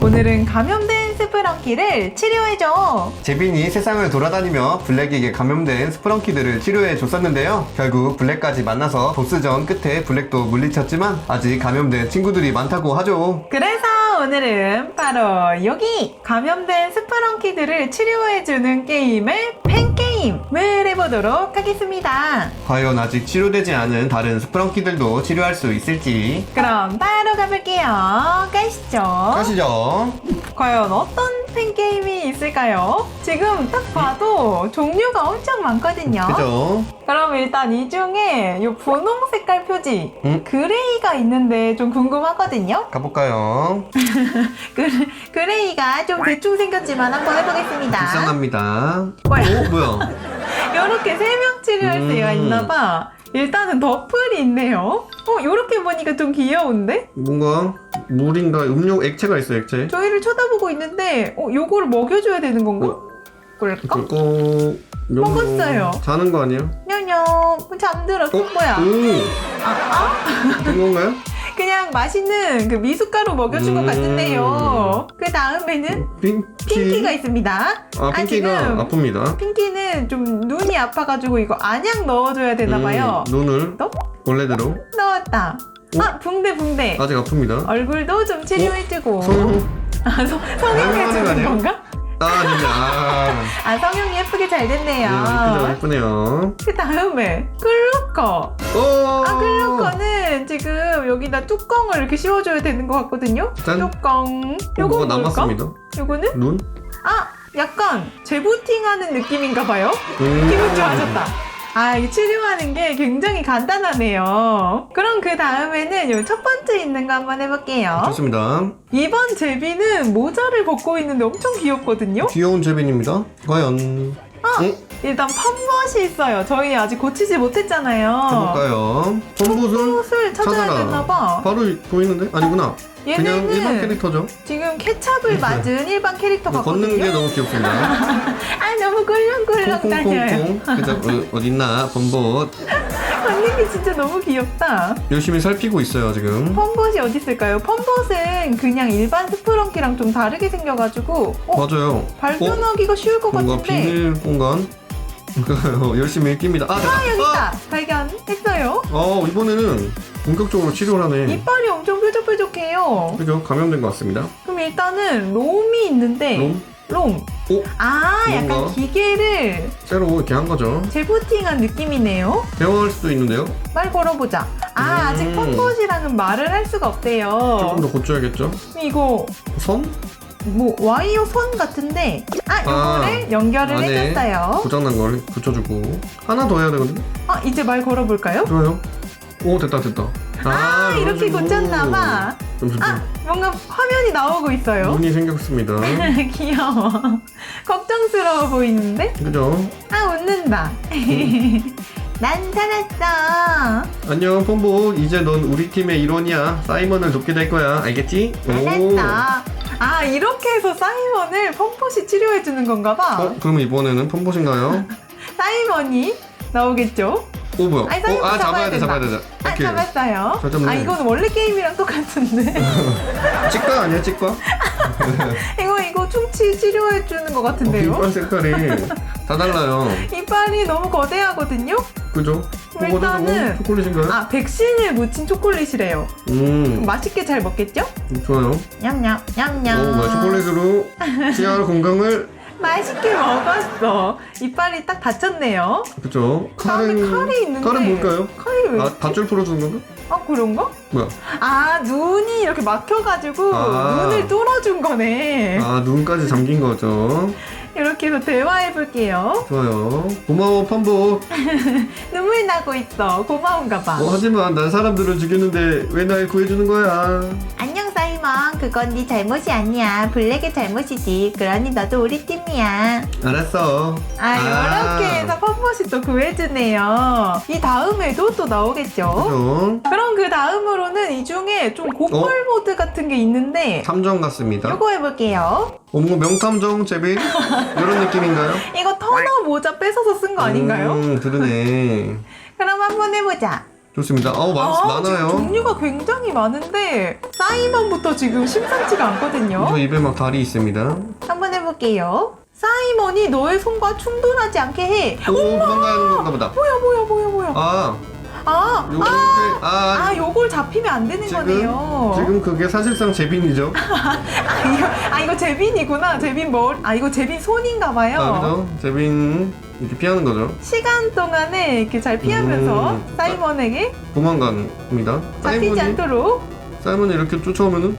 오늘은 감염된 스프렁키를 치료해줘. 재빈이 세상을 돌아다니며 블랙에게 감염된 스프렁키들을 치료해 줬었는데요. 결국 블랙까지 만나서 보스전 끝에 블랙도 물리쳤지만 아직 감염된 친구들이 많다고 하죠. 그래서 오늘은 바로 여기 감염된 스프렁키들을 치료해주는 게임의 팬게임 을 해보도록 하겠습니다. 과연 아직 치료되지 않은 다른 스프렁키들도 치료할 수 있을지 그럼 바로 가볼게요. 가시죠. 가시죠. 과연 어떤 팬게임이 있을까요? 지금 딱 봐도 종류가 엄청 많거든요. 그죠? 그럼 일단 이 중에 이 분홍 색깔 표지 음? 그레이가 있는데 좀 궁금하거든요. 가볼까요? 그, 그레이가 좀 대충 생겼지만 한번 해보겠습니다. 불쌍합니다. 뭐야? 오, 뭐야? 이렇게 세 명 치료할 음. 수가 있나봐. 일단은 더플이 있네요. 어, 이렇게 보니까 좀 귀여운데? 뭔가 물인가 음료 액체가 있어 액체. 저희를 쳐다보고 있는데, 어, 요거를 먹여줘야 되는 건가? 어? 그럴까? 그거 먹었어요. 자는 거 아니에요? 냐냐, 잠들었어. 뭐야? 오, 아, 아? 된 건가요? 그냥 맛있는 그 미숫가루 먹여준 것 음. 같은데요. 그 다음에는 핑키. 핑키가 있습니다. 아 핑키가 지금 아픕니다. 핑키는 좀 눈이 아파가지고 이거 안약 넣어줘야 되나 봐요. 음, 눈을 너? 원래대로 넣었다. 오. 아, 붕대, 붕대. 아직 아픕니다. 얼굴도 좀 치료해주고. 성형. 아, 성, 성형해주는 거 아니에요? 건가? 아 아닙니다. 아, 아, 성형이 예쁘게 잘 네, 됐네요. 예쁘죠 예쁘네요. 그 다음에 클로커. 오. 아, 클로커는 지금 여기다 뚜껑을 이렇게 씌워줘야 되는 것 같거든요. 짠. 뚜껑. 어, 요거 뭐가 뭘까? 남았습니다. 요거는? 눈? 아, 약간 재부팅하는 느낌인가 봐요. 음. 기분 좋아졌다. 아, 이 치료하는 게 굉장히 간단하네요. 그럼 그 다음에는 요 첫 번째 있는 거 한번 해볼게요. 좋습니다. 이번 제비는 모자를 벗고 있는데 엄청 귀엽거든요. 귀여운 제빈입니다. 과연 아! 응? 일단 펌벗이 있어요. 저희 아직 고치지 못했잖아요. 해볼까요? 펌벗을 찾아야 찾아라. 되나 봐. 바로 보이는데 아니구나. 그냥 얘네는 일반 캐릭터죠. 지금 케찹을 맞은 일반 캐릭터 걷는 게 같거든요. 너무 귀엽습니다. 아 너무 꿀렁꿀렁 다녀요. 콩콩콩콩. 그죠? 어, 어딨나? 범봇. 걷는 게 진짜 너무 귀엽다. 열심히 살피고 있어요 지금. 펌벗이 어디 있을까요? 펌벗은 그냥 일반 스프렁키랑 좀 다르게 생겨가지고 어, 맞아요. 발견하기가 쉬울 것 뭔가 같은데 비밀 공간. 열심히 낍니다. 아, 됐다. 아 여기 있다 발견했어요 어, 이번에는 본격적으로 치료를 하네. 이빨이 엄청 뾰족뾰족해요 그죠? 감염된 것 같습니다. 그럼 일단은 롬이 있는데 롬? 롬. 오, 아 약간 뭔가? 기계를 새로 이렇게 한 거죠. 재부팅한 느낌이네요 대화할 수도 있는데요. 말 걸어보자 아 음. 아직 펌벗이랑은 말을 할 수가 없대요 조금 더 고쳐야겠죠. 이거 선? 뭐 와이어 선 같은데 아 요거를 연결을 안에 해줬어요 고장난 걸 붙여주고 하나 더 해야 되거든요. 아 이제 말 걸어볼까요? 좋아요. 오 됐다 됐다. 아, 이렇게. 고쳤나봐 아 뭔가 화면이 나오고 있어요 눈이 생겼습니다. 귀여워 걱정스러워 보이는데? 그죠? 아 웃는다 난 살았어 안녕 pom보 이제 넌 우리 팀의 일원이야 사이먼을 돕게 될 거야 알겠지? 알았어 아 이렇게 해서 사이먼을 펌포시 치료해주는 건가 봐 어? 그럼 이번에는 펌보신가요? 사이먼이 나오겠죠? 오 뭐야? 아니, 어, 아 잡아야 돼 잡아야 된다. 돼 아 오케이 잡았어요 잘 잡네. 아 이거는 원래 게임이랑 똑같은데 치과 아니야 치과? 이거 이거 충치 치료해주는 것 어, 같은데요? 이빨 색깔이 다 달라요 이빨이 너무 거대하거든요? 그죠? 그거 일단은- 초콜릿인가요? 아 백신을 묻힌 초콜릿이래요 음 맛있게 잘 먹겠죠? 좋아요 냠냠 냠냠 오 뭐야 초콜릿으로 치아 건강을 맛있게 먹었어 이빨이 딱 닫혔네요 그죠? 다음에 칼은 칼이 있는데 칼은 뭘까요? 칼이 왜 아 있지? 밧줄 풀어주는 건가? 아 그런가? 뭐야? 아 눈이 이렇게 막혀가지고 아. 눈을 뚫어준 거네 아 눈까지 잠긴 거죠 이렇게 해서 대화해볼게요 좋아요 고마워 펌보 눈물 나고 있어 고마운가 봐 어, 하지만 난 사람들을 죽였는데 왜 날 구해주는 거야? 그건 네 잘못이 아니야 블랙의 잘못이지 그러니 너도 우리 팀이야 알았어. 아 이렇게 해서 펌버시 또 구해주네요 이 다음에도 또 나오겠죠 그죠? 그럼 그 다음으로는 이 중에 좀 고퀄 모드 같은 게 있는데 탐정 같습니다. 이거 해볼게요 어, 뭐 명탐정 재빈 이런 느낌인가요? 이거 터너 모자 뺏어서 쓴 거 아닌가요? 음, 그러네. 그럼 한번 해보자 좋습니다. 어우 많, 아, 많아요. 지금 종류가 굉장히 많은데 사이먼부터 지금 심상치가 않거든요. 저 입에 막 달이 있습니다. 한번 해볼게요. 사이먼이 너의 손과 충돌하지 않게 해. 오 도망가는 건가 보다. 뭐야 뭐야 뭐야 뭐야. 아 아, 요거 아, 아, 아, 요걸 잡히면 안 되는 지금 거네요. 지금 그게 사실상 제빈이죠. 아, 이거, 아, 이거 제빈이구나. 제빈 머리. 아, 이거 제빈 손인가 봐요. 아 그죠? 제빈 이렇게 피하는 거죠. 시간 동안에 이렇게 잘 피하면서 음. 사이먼에게 도망갑니다. 잡히지 사이먼이 않도록. 사이먼이 이렇게 쫓아오면은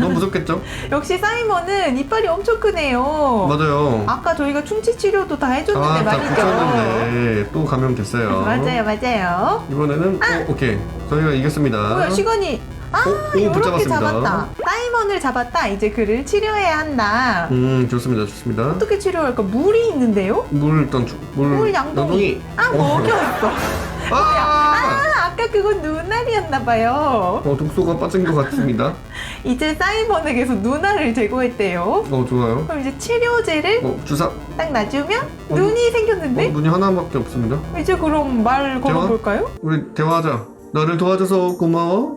너무 무섭겠죠? 역시 사이먼은 이빨이 엄청 크네요. 맞아요. 아까 저희가 충치 치료도 다 해줬는데 아, 다 말이죠. 붙였는데 또 감염됐어요. 맞아요, 맞아요. 이번에는 어, 오케이 저희가 이겼습니다. 뭐야, 시간이. 아, 어, 오, 이렇게 붙잡았습니다. 잡았다. 사이먼을 잡았다. 이제 그를 치료해야 한다. 음 좋습니다, 좋습니다. 어떻게 치료할까? 물이 있는데요? 물 일단 주, 물, 물 양동이. 아, 먹였어. 아! 아, 아까 그건 눈알이었나 봐요. 어 독소가 빠진 것 같습니다. 이제 사이먼에게서 눈알을 제거했대요. 어 좋아요. 그럼 이제 치료제를 어 주사. 어, 딱 놔주면 눈이 생겼는데? 눈이 하나밖에 없습니다. 이제 그럼 말 걸어볼까요? 우리 대화하자. 나를 도와줘서 고마워.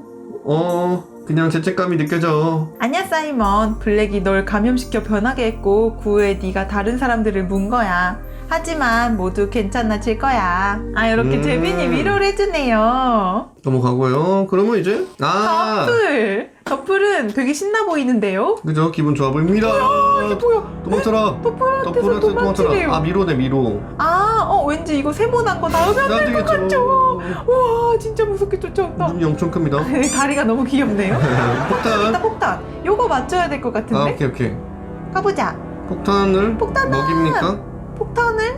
어 그냥 죄책감이 느껴져. 아니야 사이먼 블랙이 널 감염시켜 변하게 했고 그 후에 네가 다른 사람들을 문 거야 하지만 모두 괜찮아질 거야 아 이렇게 음. 제빈이 위로를 해주네요 넘어가고요. 그러면 이제 아 더플 더플은 되게 신나 보이는데요 그죠 기분 좋아 보입니다. 이게 뭐야 도망쳐라. 더플한테서 덕분에 도망치래요 아 미로네 미로. 아, 어, 왠지 이거 세모난 거 나오면 안 될 것 같죠? 와, 진짜 무섭게 쫓아온다. 눈이 엄청 큽니다. 다리가 너무 귀엽네요. 일단 폭탄. 폭탄. 요거 맞춰야 될 것 아 같은데? 오케이 오케이. 가보자. 폭탄을 폭탄은- 먹입니까? 폭탄을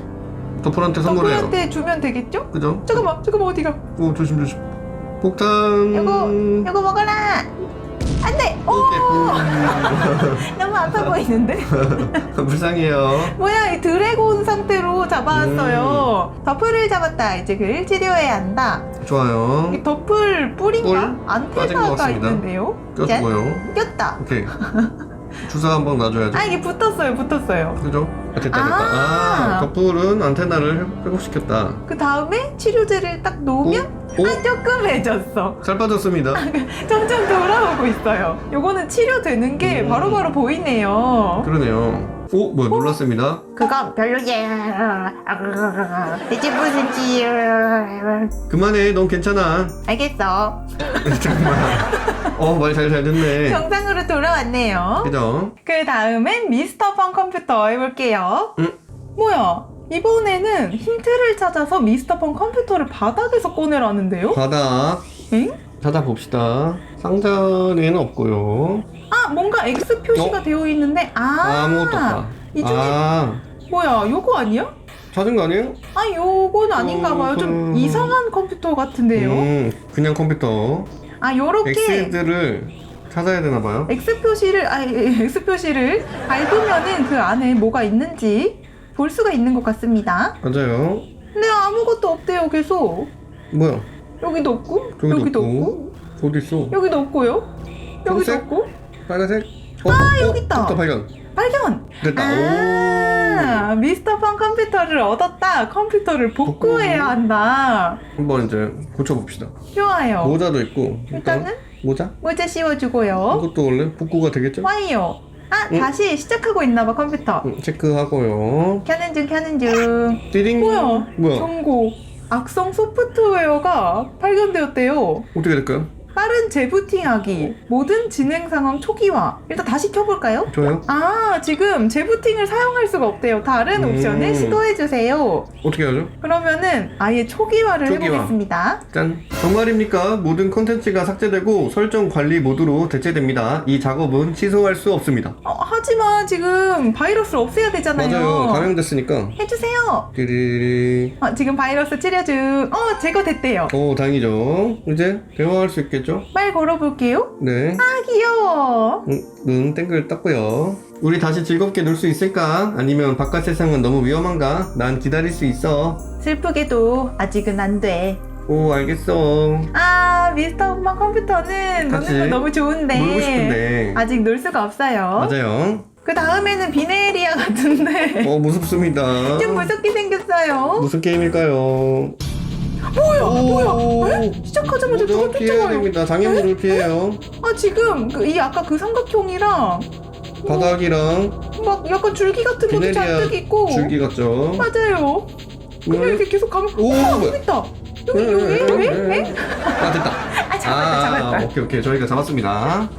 더플한테 선물해요. 더블한테 주면 되겠죠? 그죠? 잠깐만, 잠깐만, 어디가? 어 조심 조심. 폭탄. 요거, 요거 먹어라! 안 돼! 오! 너무 아파 보이는데? 불쌍해요. 뭐야, 이 드래곤 상태로 잡아왔어요. 음. 더플을 잡았다. 이제 그를 치료해야 한다. 좋아요. 이 더플 뿔인가? 뿔? 빠진 것 안테나가 같습니다. 있는데요? 껴주고요. 꼈다. 오케이. 주사 한 번 놔줘야죠. 아, 이게 붙었어요, 붙었어요. 그죠? 아, 됐다 됐다. 아. 아, 덧불은 안테나를 회복시켰다. 그 다음에 치료제를 딱 놓으면 오? 아, 조금 해졌어. 살 빠졌습니다. 점점 돌아오고 있어요. 요거는 치료되는 게 음. 바로바로 보이네요. 그러네요. 오, 뭐야, 놀랐습니다. 그건 별로야. 이제 무슨 치료? 그만해, 넌 괜찮아. 알겠어. 잠깐만. 어, 말 잘잘 듣네. 정상으로 돌아왔네요. 그죠? 그 다음엔 미스터 펀 컴퓨터 해볼게요. 음. 뭐야? 이번에는 힌트를 찾아서 미스터 펀 컴퓨터를 바닥에서 꺼내라는데요? 바닥. 엥? 찾아봅시다. 상자에는 없고요. 아, 뭔가 X 표시가 되어 있는데, 아, 아무것도 없다. 이 중에 아, 뭐야, 요거 아니야? 찾은 거 아니에요? 아, 요건 아닌가 봐요. 좀 음. 이상한 컴퓨터 같은데요. 음, 그냥 컴퓨터. 아, 요렇게 X들을 찾아야 되나 봐요. X 표시를, 아, X 표시를 밟으면은 그 안에 뭐가 있는지 볼 수가 있는 것 같습니다. 맞아요. 근데 아무것도 없대요, 계속. 뭐야? 여기도 없고, 저기도 여기도 없고. 없고, 어디 있어? 여기도 없고요. 여기도 초록색? 없고. 빨간색? 어, 아, 어, 여기 있다. 컴퓨터 발견. 발견! 됐다. 아, 미스터 펀 컴퓨터를 얻었다. 컴퓨터를 복구해야 한다. 오. 한번 이제 고쳐봅시다. 좋아요. 모자도 있고. 일단 일단은 모자? 모자 씌워주고요. 이것도 원래 복구가 되겠죠? 와이요. 아, 응? 다시 시작하고 있나봐, 컴퓨터. 음, 체크하고요. 켜는 중, 켜는 중. 띠링. 뭐야? 뭐야? 경고. 악성 소프트웨어가 발견되었대요. 어떻게 될까요? 빠른 재부팅하기. 모든 진행 상황 초기화. 일단 다시 켜볼까요? 좋아요. 아, 지금 재부팅을 사용할 수가 없대요. 다른 음. 옵션을 시도해주세요. 어떻게 하죠? 그러면은 아예 초기화를 초기화. 해보겠습니다. 짠. 정말입니까? 모든 컨텐츠가 삭제되고 설정 관리 모드로 대체됩니다. 이 작업은 취소할 수 없습니다. 어, 하지만 지금 바이러스를 없애야 되잖아요. 맞아요. 감염됐으니까. 해주세요. 띠리리. 어, 지금 바이러스 치료 중. 어, 제거됐대요. 오, 다행이죠. 이제 대화할 수 있 겠죠? 말 걸어볼게요. 네. 아, 귀여워. 응, 눈 땡글 떴고요. 우리 다시 즐겁게 놀 수 있을까? 아니면 바깥 세상은 너무 위험한가? 난 기다릴 수 있어. 슬프게도 아직은 안 돼. 오, 알겠어. 아, 미스터 엄마 컴퓨터는 같이 노는 거 너무 좋은데. 놀고 싶은데. 아직 놀 수가 없어요. 맞아요. 그 다음에는 비네리아 같은데. 어, 무섭습니다. 좀 무섭게 생겼어요. 무슨 게임일까요? 뭐야 오. 뭐야 에? 시작하자마자 누가 피해야 쫓아와요 됩니다. 장애물을 피해요. 아 지금 그, 이 아까 그 삼각형이랑 바닥이랑 막 약간 줄기 같은 것도 비네리아 잔뜩 있고 줄기 같죠. 맞아요 그냥 음. 이렇게 계속 가면 오, 우와 뭐야. 여기 있다 여기 여기 여기 에? 아 됐다. 아 잡았다 잡았다 오케이 오케이 저희가 잡았습니다.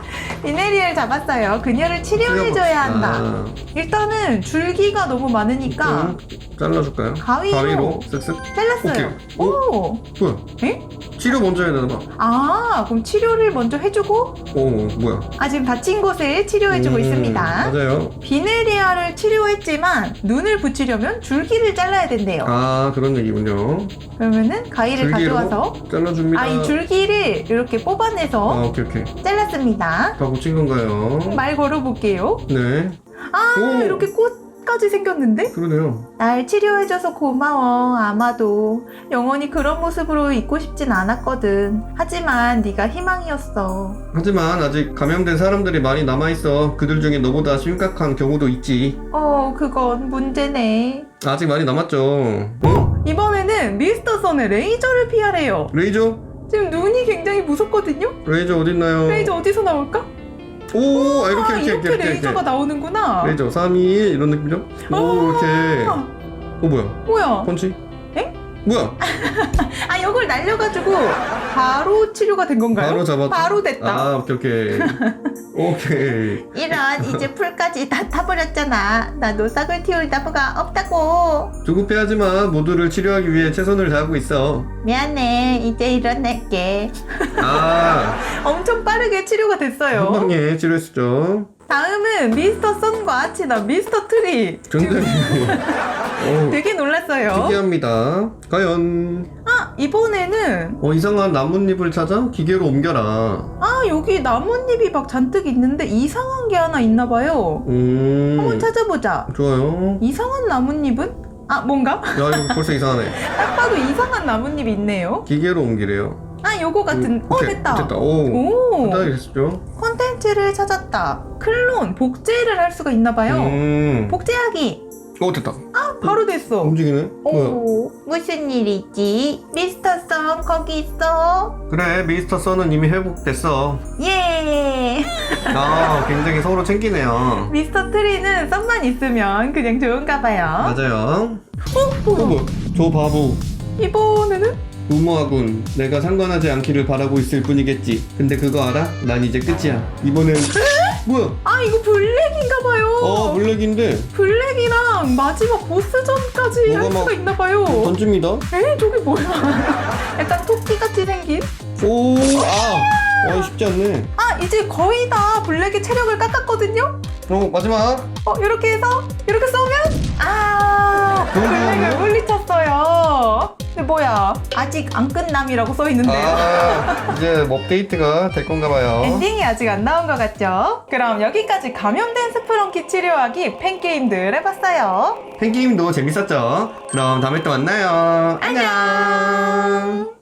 비네리아를 잡았어요 그녀를 치료해줘야 한다 아, 일단은 줄기가 너무 많으니까 좀 잘라줄까요? 가위로. 가위로 쓱쓱. 잘랐어요 오케이. 오 뭐야? 에? 치료 먼저 해야 되나 봐. 아 그럼 치료를 먼저 해주고 오 뭐야? 아 지금 다친 곳을 치료해주고 음, 있습니다 맞아요. 비네리아를 치료했지만 눈을 붙이려면 줄기를 잘라야 된대요 아 그런 얘기군요. 그러면은 가위를 가져와서 잘라줍니다. 아 이 줄기를 이렇게 아 뽑아내서 오케이 오케이. 잘랐습니다 다 고친 건가요? 말 걸어볼게요 네. 아 오. 이렇게 꽃까지 생겼는데 그러네요. 날 치료해줘서 고마워 아마도 영원히 그런 모습으로 있고 싶진 않았거든 하지만 네가 희망이었어 하지만 아직 감염된 사람들이 많이 남아 있어. 그들 중에 너보다 심각한 경우도 있지. 어 그건 문제네 아직 많이 남았죠. 어? 이번에는 미스터 선의 레이저를 피하래요 레이저? 지금 눈이 굉장히 무섭거든요 레이저 어딨나요? 레이저 어디서 나올까? 오, 아, 이렇게 아 이렇게 이렇게, 이렇게 레이저가 이렇게. 나오는구나 레이저 3, 2, 1 이런 느낌이죠? 오, 이렇게. 아, 어, 뭐야? 뭐야 펀치? 에? 뭐야? 아 이걸 날려가지고 바로 치료가 된 건가요? 바로 잡았 바로 됐다 아, 오케이, 오케이. 오케이. 이런 이제 풀까지 다 타버렸잖아 나 노싹을 틔울 나무가 없다고 조급해하지만 모두를 치료하기 위해 최선을 다하고 있어. 미안해 이제 일어날게 아, 엄청 빠르게 치료가 한 됐어요 방에 치료했죠. 다음은 미스터 선과 친한 미스터 트리 굉장히. 오, 되게 놀랐어요 특이합니다. 과연, 아 이번에는 어, 이상한 나뭇잎을 찾아 기계로 옮겨라. 아 여기 나뭇잎이 막 잔뜩 있는데 이상한 게 하나 있나 봐요 음, 한번 찾아보자 좋아요. 이상한 나뭇잎은? 아 뭔가? 야, 이거 벌써 이상하네. 딱 봐도 이상한 나뭇잎이 있네요 기계로 옮기래요. 아 요거 같은 음, 어 오케이, 됐다 됐다. 오. 오 됐죠? 콘텐츠를 찾았다 클론 복제를 할 수가 있나 봐요 음. 복제하기 오, 됐다. 아 바로 됐어 움직이네. 뭐야? 오 무슨 일이지 미스터 선 거기 있어 그래, 미스터 선은 이미 회복됐어. 예 아, 굉장히 서로 챙기네요. 미스터 트리는 썬만 있으면 그냥 좋은가 봐요 맞아요. 어? 어, 뭐야 뭐, 저 바보. 이번에는? 무모하군. 내가 상관하지 않기를 바라고 있을 뿐이겠지. 근데 그거 알아? 난 이제 끝이야. 이번엔 뭐야? 아 이거 블랙인가 봐요 어, 블랙인데 블랙이랑 마지막 보스전까지 뭐가 할 수가 막 있나 봐요 던집니다. 에? 저게 뭐야 약간 토끼같이 생긴 오, 아, 어, 쉽지 않네. 아 이제 거의 다 블랙의 체력을 깎았거든요 어, 마지막. 어 이렇게 해서 이렇게 쏘면 아 블랙을 좋은데? 물리쳤어요 뭐야 아직 안 끝남이라고 써 있는데요 아, 이제 뭐 업데이트가 될 건가 봐요. 엔딩이 아직 안 나온 것 같죠? 그럼 여기까지 감염된 스프렁키 치료하기 팬게임들 해봤어요 팬게임도 재밌었죠? 그럼 다음에 또 만나요. 안녕